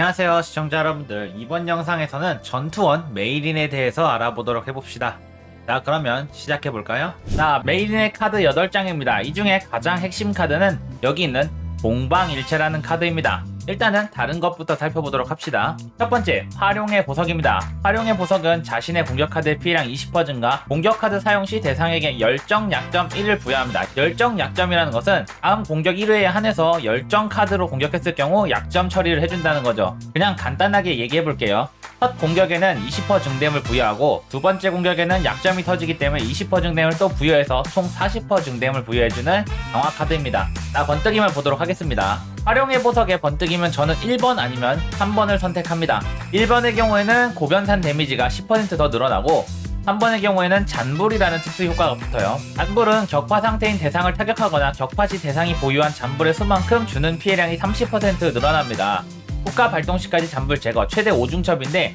안녕하세요 시청자 여러분들. 이번 영상에서는 전투원 메이린에 대해서 알아보도록 해봅시다. 자 그러면 시작해볼까요? 자 메이린의 카드 8장입니다. 이 중에 가장 핵심 카드는 여기 있는 공방일체라는 카드입니다 일단은 다른 것부터 살펴보도록 합시다. 첫 번째 활용의 보석입니다. 활용의 보석은 자신의 공격 카드의 피해량 20% 증가 공격 카드 사용 시 대상에게 열정 약점 1을 부여합니다. 열정 약점이라는 것은 다음 공격 1회에 한해서 열정 카드로 공격했을 경우 약점 처리를 해준다는 거죠. 그냥 간단하게 얘기해 볼게요 첫 공격에는 20% 증댐을 부여하고 두 번째 공격에는 약점이 터지기 때문에 20% 증댐을 또 부여해서 총 40% 증댐을 부여해주는 강화 카드입니다. 자 번뜩임을 보도록 하겠습니다. 활용의 보석의 번뜩임은 저는 1번 아니면 3번을 선택합니다. 1번의 경우에는 고변산 데미지가 10%더 늘어나고 3번의 경우에는 잔불이라는 특수 효과가 붙어요. 잔불은 격파 상태인 대상을 타격하거나 격파 시 대상이 보유한 잔불의 수만큼 주는 피해량이 30% 늘어납니다. 국가 발동 시까지 잔불 제거 최대 5중첩인데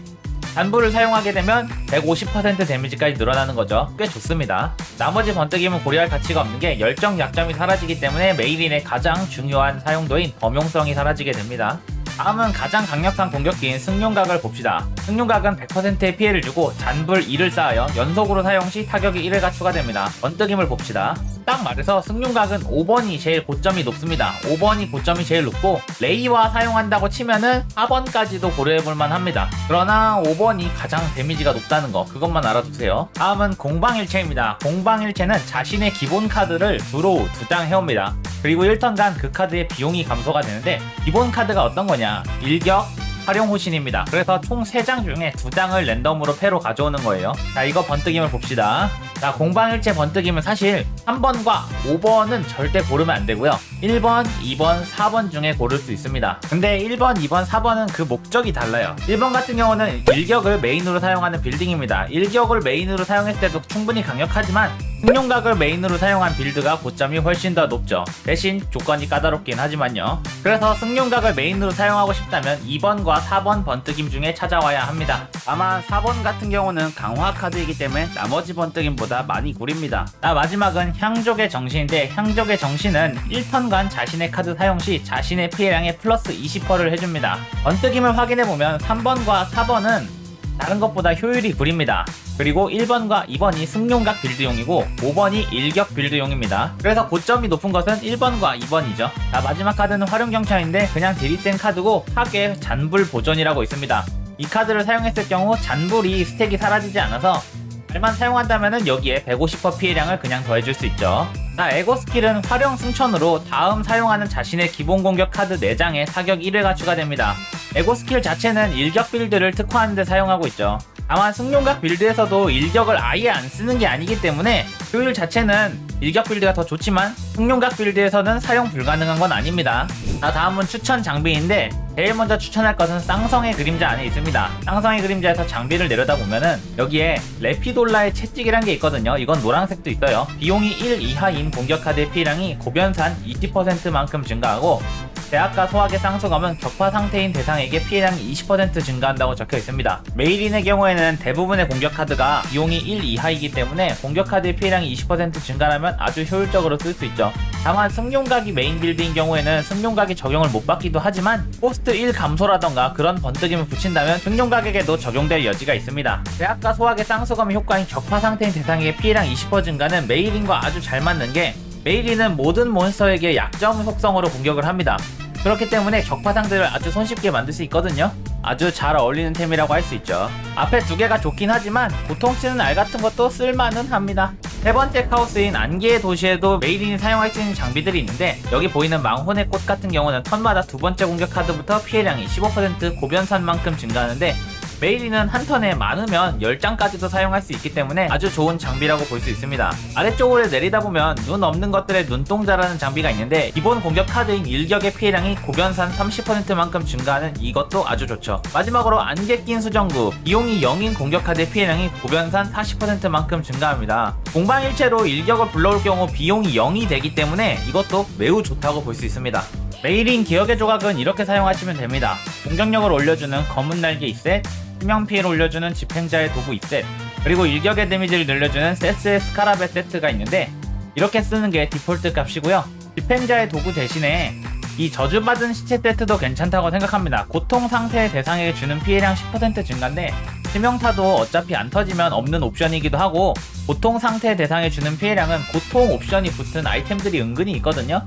잔불을 사용하게 되면 150% 데미지까지 늘어나는 거죠. 꽤 좋습니다. 나머지 번뜩임은 고려할 가치가 없는 게 열정 약점이 사라지기 때문에 메이린의 가장 중요한 사용도인 범용성이 사라지게 됩니다. 다음은 가장 강력한 공격기인 승용각을 봅시다. 승용각은 100%의 피해를 주고 잔불 2를 쌓아요. 연속으로 사용 시 타격이 1회가 추가됩니다. 번뜩임을 봅시다. 딱 말해서 승용각은 5번이 제일 고점이 높습니다. 5번이 고점이 제일 높고 레이와 사용한다고 치면은 4번까지도 고려해볼만 합니다. 그러나 5번이 가장 데미지가 높다는 거 그것만 알아두세요. 다음은 공방일체입니다. 공방일체는 자신의 기본 카드를 주로 두장 해옵니다. 그리고 1턴 간 그 카드의 비용이 감소가 되는데 기본 카드가 어떤 거냐 일격 활용 호신입니다. 그래서 총 3장 중에 2장을 랜덤으로 패로 가져오는 거예요. 자, 이거 번뜩임을 봅시다. 자, 공방일체 번뜩임은 사실 3번과 5번은 절대 고르면 안 되고요. 1번, 2번, 4번 중에 고를 수 있습니다. 근데 1번, 2번, 4번은 그 목적이 달라요. 1번 같은 경우는 일격을 메인으로 사용하는 빌딩입니다. 일격을 메인으로 사용했을 때도 충분히 강력하지만 승용각을 메인으로 사용한 빌드가 고점이 훨씬 더 높죠. 대신 조건이 까다롭긴 하지만요. 그래서 승용각을 메인으로 사용하고 싶다면 2번과 4번 번뜩임 중에 찾아와야 합니다. 아마 4번 같은 경우는 강화 카드이기 때문에 나머지 번뜩임보다 많이 구립니다. 아, 마지막은 향족의 정신인데 향족의 정신은 1턴간 자신의 카드 사용 시 자신의 피해량에 플러스 20%를 해줍니다. 번뜩임을 확인해보면 3번과 4번은 다른 것보다 효율이 구립니다. 그리고 1번과 2번이 승용각 빌드용이고 5번이 일격 빌드용입니다. 그래서 고점이 높은 것은 1번과 2번이죠. 자, 마지막 카드는 활용경찰인데 그냥 딜리센 카드고 파괴 잔불 보존이라고 있습니다. 이 카드를 사용했을 경우 잔불이 스택이 사라지지 않아서 잘만 사용한다면 여기에 150% 피해량을 그냥 더해줄 수 있죠. 자, 에고 스킬은 활용 승천으로 다음 사용하는 자신의 기본 공격 카드 4장에 사격 1회가 추가됩니다. 에고 스킬 자체는 일격 빌드를 특화하는 데 사용하고 있죠. 다만 승용각 빌드에서도 일격을 아예 안 쓰는 게 아니기 때문에 효율 자체는 일격 빌드가 더 좋지만 승용각 빌드에서는 사용 불가능한 건 아닙니다. 자, 다음은 추천 장비인데 제일 먼저 추천할 것은 쌍성의 그림자 안에 있습니다. 쌍성의 그림자에서 장비를 내려다보면은 여기에 레피돌라의 채찍이란 게 있거든요. 이건 노란색도 있어요. 비용이 1 이하인 공격 카드의 피해량이 고변산 20%만큼 증가하고 대학과 소학의 쌍수검은 격파 상태인 대상에게 피해량이 20% 증가한다고 적혀 있습니다. 메일인의 경우에는 대부분의 공격 카드가 비용이 1 이하이기 때문에 공격 카드의 피해량이 20% 증가하면 아주 효율적으로 쓸 수 있죠. 다만 승용각이 메인 빌드인 경우에는 승용각이 적용을 못 받기도 하지만 코스트 1 감소라던가 그런 번뜩임을 붙인다면 승용각에게도 적용될 여지가 있습니다. 대학과 소학의 쌍수검의 효과인 격파 상태인 대상에게 피해량 20% 증가는 메일인과 아주 잘 맞는 게 메일리는 모든 몬스터에게 약점 속성으로 공격을 합니다. 그렇기 때문에 격파상들을 아주 손쉽게 만들 수 있거든요. 아주 잘 어울리는 템이라고 할 수 있죠. 앞에 두 개가 좋긴 하지만 보통 치는 알 같은 것도 쓸만은 합니다. 세 번째 카오스인 안개의 도시에도 메이린이 사용할 수 있는 장비들이 있는데 여기 보이는 망혼의 꽃 같은 경우는 턴마다 두 번째 공격 카드부터 피해량이 15% 고변산만큼 증가하는데 메일리는 한 턴에 많으면 10장까지도 사용할 수 있기 때문에 아주 좋은 장비라고 볼 수 있습니다. 아래쪽으로 내리다 보면 눈 없는 것들의 눈동자라는 장비가 있는데 기본 공격 카드인 일격의 피해량이 고변산 30%만큼 증가하는 이것도 아주 좋죠. 마지막으로 안개 낀 수정구 비용이 0인 공격 카드의 피해량이 고변산 40%만큼 증가합니다. 공방일체로 일격을 불러올 경우 비용이 0이 되기 때문에 이것도 매우 좋다고 볼 수 있습니다. 메일인 기억의 조각은 이렇게 사용하시면 됩니다. 공격력을 올려주는 검은 날개 2셋, 치명 피해를 올려주는 집행자의 도구 2셋, 그리고 일격의 데미지를 늘려주는 세스의 스카라베 세트가 있는데 이렇게 쓰는 게 디폴트 값이고요. 집행자의 도구 대신에 이 저주받은 시체 세트도 괜찮다고 생각합니다. 고통 상태 대상에게 주는 피해량 10% 증가인데 치명타도 어차피 안 터지면 없는 옵션이기도 하고 고통 상태 대상에 주는 피해량은 고통 옵션이 붙은 아이템들이 은근히 있거든요.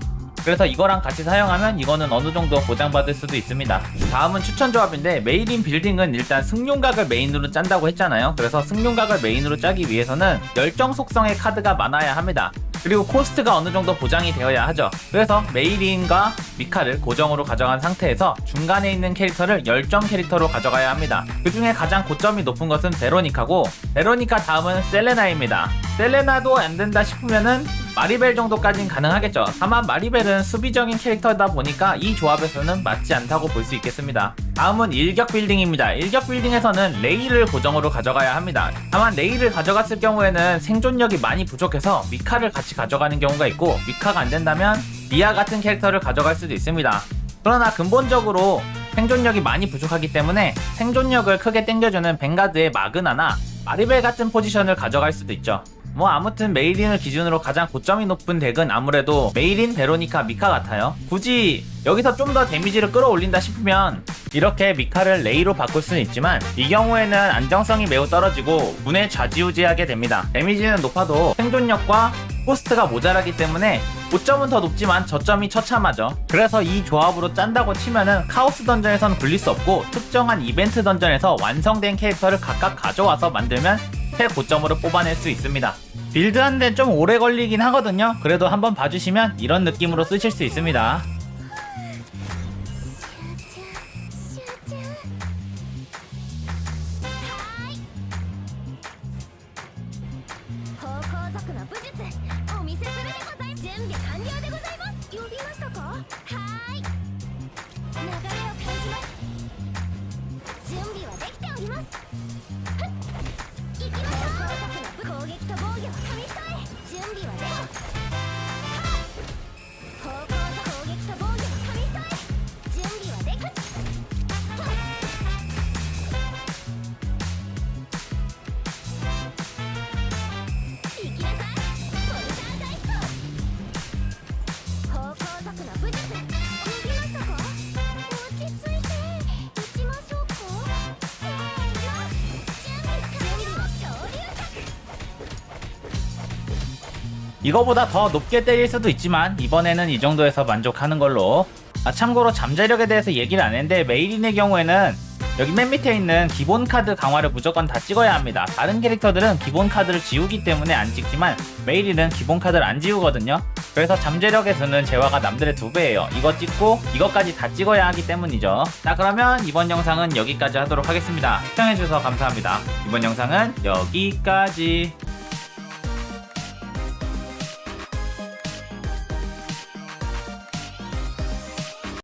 그래서 이거랑 같이 사용하면 이거는 어느 정도 보장받을 수도 있습니다. 다음은 추천 조합인데 메일인 빌딩은 일단 승용각을 메인으로 짠다고 했잖아요. 그래서 승용각을 메인으로 짜기 위해서는 열정 속성의 카드가 많아야 합니다. 그리고 코스트가 어느 정도 보장이 되어야 하죠. 그래서 메이린과 미카를 고정으로 가져간 상태에서 중간에 있는 캐릭터를 열정 캐릭터로 가져가야 합니다. 그 중에 가장 고점이 높은 것은 베로니카고 베로니카 다음은 셀레나입니다. 셀레나도 안 된다 싶으면은 마리벨 정도까진 가능하겠죠. 다만 마리벨은 수비적인 캐릭터다 보니까 이 조합에서는 맞지 않다고 볼 수 있겠습니다. 다음은 일격 빌딩입니다. 일격 빌딩에서는 레이를 고정으로 가져가야 합니다. 다만 레이를 가져갔을 경우에는 생존력이 많이 부족해서 미카를 같이 가져가는 경우가 있고 미카가 안 된다면 리아 같은 캐릭터를 가져갈 수도 있습니다. 그러나 근본적으로 생존력이 많이 부족하기 때문에 생존력을 크게 땡겨주는 벵가드의 마그나나 마리벨 같은 포지션을 가져갈 수도 있죠. 뭐 아무튼 메이린을 기준으로 가장 고점이 높은 덱은 아무래도 메이린, 베로니카, 미카 같아요. 굳이 여기서 좀 더 데미지를 끌어올린다 싶으면 이렇게 미카를 레이로 바꿀 수는 있지만 이 경우에는 안정성이 매우 떨어지고 운에 좌지우지하게 됩니다. 데미지는 높아도 생존력과 코스트가 모자라기 때문에 고점은 더 높지만 저점이 처참하죠. 그래서 이 조합으로 짠다고 치면은 카오스 던전에선 굴릴 수 없고 특정한 이벤트 던전에서 완성된 캐릭터를 각각 가져와서 만들면 최고점으로 뽑아낼 수 있습니다. 빌드하는 데는 좀 오래 걸리긴 하거든요. 그래도 한번 봐주시면 이런 느낌으로 쓰실 수 있습니다. 이거보다 더 높게 때릴 수도 있지만 이번에는 이 정도에서 만족하는 걸로. 아, 참고로 잠재력에 대해서 얘기를 안 했는데 메이린의 경우에는 여기 맨 밑에 있는 기본 카드 강화를 무조건 다 찍어야 합니다. 다른 캐릭터들은 기본 카드를 지우기 때문에 안 찍지만 메이린은 기본 카드를 안 지우거든요. 그래서 잠재력에서는 재화가 남들의 두 배예요. 이거 찍고 이것까지 다 찍어야 하기 때문이죠. 자 그러면 이번 영상은 여기까지 하도록 하겠습니다. 시청해주셔서 감사합니다. 이번 영상은 여기까지